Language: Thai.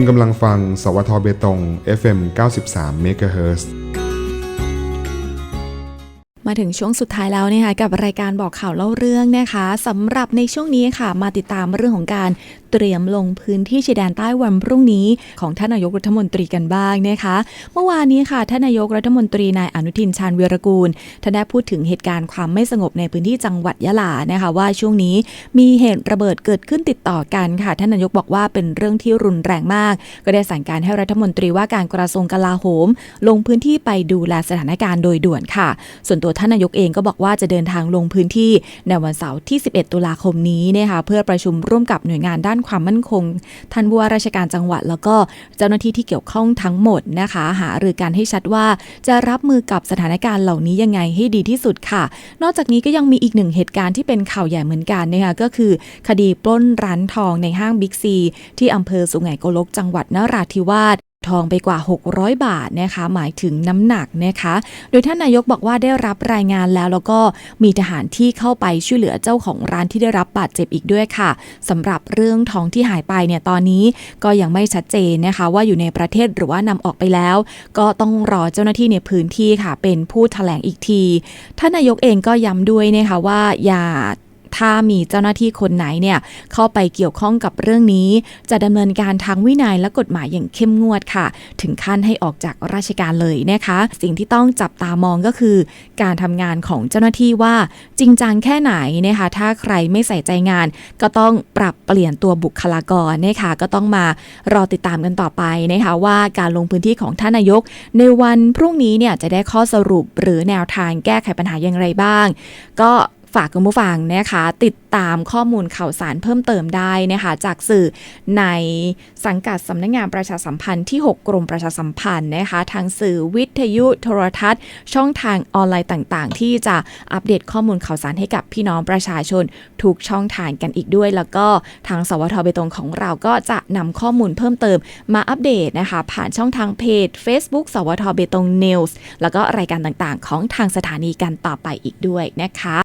คุณกำลังฟัง สวทเบตง FM 93 MHz มาถึงช่วงสุดท้ายแล้วนะคะกับรายการบอกข่าวเล่าเรื่องนะคะสำหรับในช่วงนี้ค่ะ มาติดตามเรื่องของการเตรียมลงพื้นที่ชายแดนใต้วันพรุ่งนี้ของท่านนายกรัฐมนตรีกันบ้างนะคะ เมื่อวานนี้ค่ะท่านนายกรัฐมนตรีนายอนุทินชาญวีรกูลท่านได้พูดถึงเหตุการณ์ความไม่สงบในพื้นที่จังหวัดยะลานะคะว่าช่วงนี้มีเหตุระเบิดเกิดขึ้นติดต่อกันค่ะ ท่านนายกบอกว่าเป็นเรื่องที่รุนแรงมาก ก็ได้สั่งการให้รัฐมนตรีว่าการกระทรวงกลาโหม ลงพื้นที่ไปดูแลสถานการณ์โดยด่วนค่ะ ส่วนตัวท่านนายกเองก็บอกว่าจะเดินทางลงพื้นที่ในวันเสาร์ที่ 11 ตุลาคมนี้นะคะเพื่อประชุมร่วมกับหน่วยงานด้านความมั่นคงท่านผู้ว่าราชการจังหวัด แล้วก็เจ้าหน้าที่ที่เกี่ยวข้องทั้งหมดนะคะ หารือการให้ชัดว่าจะรับมือกับสถานการณ์เหล่านี้ยังไงให้ดีที่สุดค่ะ นอกจากนี้ก็ยังมีอีกหนึ่งเหตุการณ์ที่เป็นข่าวใหญ่เหมือนกันนะคะก็คือ คดีปล้นร้านทองในห้างบิ๊กซีที่อำเภอสุไหงโกลกจังหวัดนราธิวาส ทองไปกว่า 600 บาทนะคะ หมายถึงน้ำหนักนะคะ โดยท่านนายกบอกว่าได้รับรายงานแล้ว แล้วก็มีทหารที่เข้าไปช่วยเหลือเจ้าของร้านที่ได้รับบาดเจ็บอีกด้วยค่ะสำหรับเรื่องทองที่หายไปเนี่ยตอนนี้ก็ยังไม่ชัดเจนนะคะ ว่าอยู่ในประเทศหรือว่านำออกไปแล้ว ก็ต้องรอเจ้าหน้าที่ในพื้นที่ค่ะ เป็นผู้แถลงอีกทีท่านนายกเองก็ย้ำด้วยนะคะว่าอย่า ถ้ามีเจ้าหน้าที่คนไหนเนี่ยเข้าไปเกี่ยวข้องกับเรื่องนี้ จะดำเนินการทางวินัยและกฎหมายอย่างเข้มงวดค่ะ ถึงขั้นให้ออกจากราชการเลยนะคะ สิ่งที่ต้องจับตามองก็คือ การทำงานของเจ้าหน้าที่ว่าจริงจังแค่ไหนนะคะ ถ้าใครไม่ใส่ใจงาน ก็ต้องปรับเปลี่ยนตัวบุคลากรนะคะก็ต้องมารอติดตามกันต่อไปนะคะว่าการลงพื้นที่ของท่านนายก ในวันพรุ่งนี้เนี่ยจะได้ข้อสรุปหรือแนวทางแก้ไขปัญหาอย่างไรบ้าง ก็ ฝากคุณผู้ฟังนะคะติดตามข้อมูลข่าวสารเพิ่มเติมได้นะคะจากสื่อในสังกัดสำนักงงานประชาสัมพันธ์ที่ 6 กรมประชาสัมพันธ์นะคะทางสื่อวิทยุโทรทัศน์ ช่องทางออนไลน์ต่างๆ ที่จะอัปเดตข้อมูลข่าวสารให้กับพี่น้องประชาชนทุกช่องทางกันอีกด้วย แล้วก็ทางสวทเบตงของเราก็จะนำข้อมูลเพิ่มเติมมาอัปเดตนะคะผ่านช่องทางเพจ Facebook สวทเบตง News แล้วก็รายการต่างๆ ของทางสถานีกันต่อไปอีกด้วยนะคะ